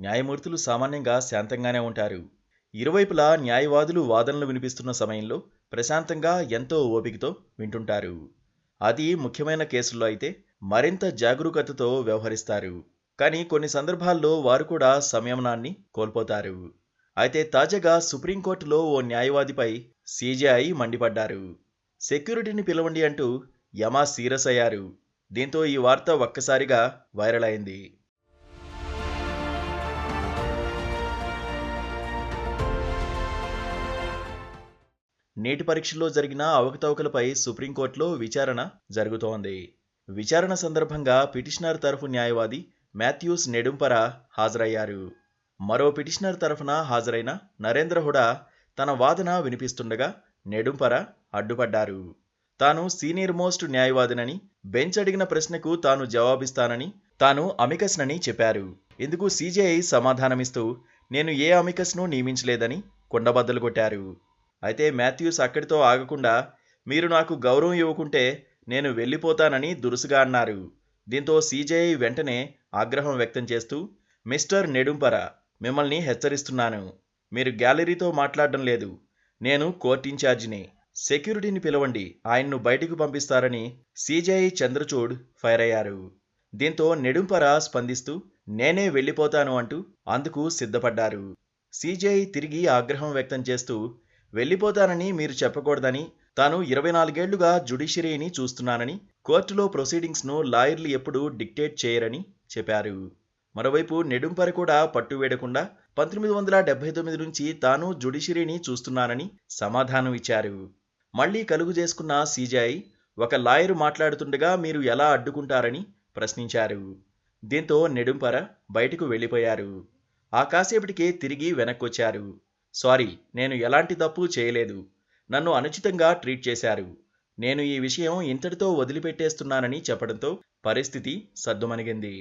న్యాయమూర్తులు సామాన్యంగా శాంతంగానే ఉంటారు. ఇరువైపులా న్యాయవాదులు వాదనలు వినిపిస్తున్న సమయంలో ప్రశాంతంగా ఎంతో ఓపికతో వింటుంటారు. అది ముఖ్యమైన కేసుల్లో అయితే మరింత జాగరూకతతో వ్యవహరిస్తారు. కానీ కొన్ని సందర్భాల్లో వారు కూడా సంయమనాన్ని కోల్పోతారు. అయితే తాజాగా సుప్రీంకోర్టులో ఓ న్యాయవాదిపై సీజీఐ మండిపడ్డారు. సెక్యూరిటీని పిలవండి అంటూ యమా సీరియస్ అయ్యారు. దీంతో ఈ వార్త ఒక్కసారిగా వైరల్ అయింది. నేటి పరీక్షల్లో జరిగిన అవకతవకలపై సుప్రీంకోర్టులో విచారణ జరుగుతోంది. విచారణ సందర్భంగా పిటిషనర్ తరఫు న్యాయవాది మాథ్యూస్ నెడుంపర హాజరయ్యారు. మరో పిటిషనర్ తరఫున హాజరైన నరేంద్ర హుడా తన వాదన వినిపిస్తుండగా నెడుంపర అడ్డుపడ్డారు. తాను సీనియర్ మోస్ట్ న్యాయవాదినని బెంచ్ అడిగిన ప్రశ్నకు తాను జవాబిస్తానని తాను అమికస్నని చెప్పారు. ఇందుకు సీజేఐ సమాధానమిస్తూ నేను ఏ అమికస్ను నియమించలేదని కుండబద్దలు కొట్టారు. అయితే మాథ్యూస్ అక్కడితో ఆగకుండా మీరు నాకు గౌరవం ఇవ్వకుంటే నేను వెళ్ళిపోతానని దురుసుగా అన్నారు. దీంతో సీజేఐ వెంటనే ఆగ్రహం వ్యక్తం చేస్తూ మిస్టర్ నెడుంపర మిమ్మల్ని హెచ్చరిస్తున్నాను. మీరు గ్యాలరీతో మాట్లాడడం లేదు. నేను కోర్ట్ ఇన్ఛార్జిని. సెక్యూరిటీని పిలవండి. ఆయన్ను బయటికి పంపిస్తారని సీజేఐ చంద్రచూడ్ ఫైర్ అయ్యారు. దీంతో నెడుంపర స్పందిస్తూ నేనే వెళ్ళిపోతాను అంటూ అందుకు సిద్ధపడ్డారు. సీజేఐ తిరిగి ఆగ్రహం వ్యక్తం చేస్తూ వెళ్ళిపోతానని మీరు చెప్పకూడదని తాను ఇరవై నాలుగేళ్ళుగా జుడిషియరీని చూస్తున్నానని కోర్టులో ప్రొసీడింగ్స్ను లాయర్లు ఎప్పుడూ డిక్టేట్ చేయరని చెప్పారు. మరోవైపు నెడుంపర కూడా పట్టు వేడకుండా పంతొమ్మిది వందల డెబ్బై తొమ్మిది నుంచి తాను జుడిషియరీని చూస్తున్నానని సమాధానం ఇచ్చారు. మళ్ళీ కలుగు చేసుకున్న సీజీఐ ఒక లాయరు మాట్లాడుతుండగా మీరు ఎలా అడ్డుకుంటారని ప్రశ్నించారు. దీంతో నెడుంపర బయటకు వెళ్ళిపోయారు. ఆ కాసేపటికే తిరిగి వెనక్కొచ్చారు. సారీ నేను ఎలాంటి తప్పు చేయలేదు. నన్ను అనుచితంగా ట్రీట్ చేశారు. నేను ఈ విషయం ఇంతటితో వదిలిపెట్టేస్తున్నానని చెప్పడంతో పరిస్థితి సద్దుమణిగింది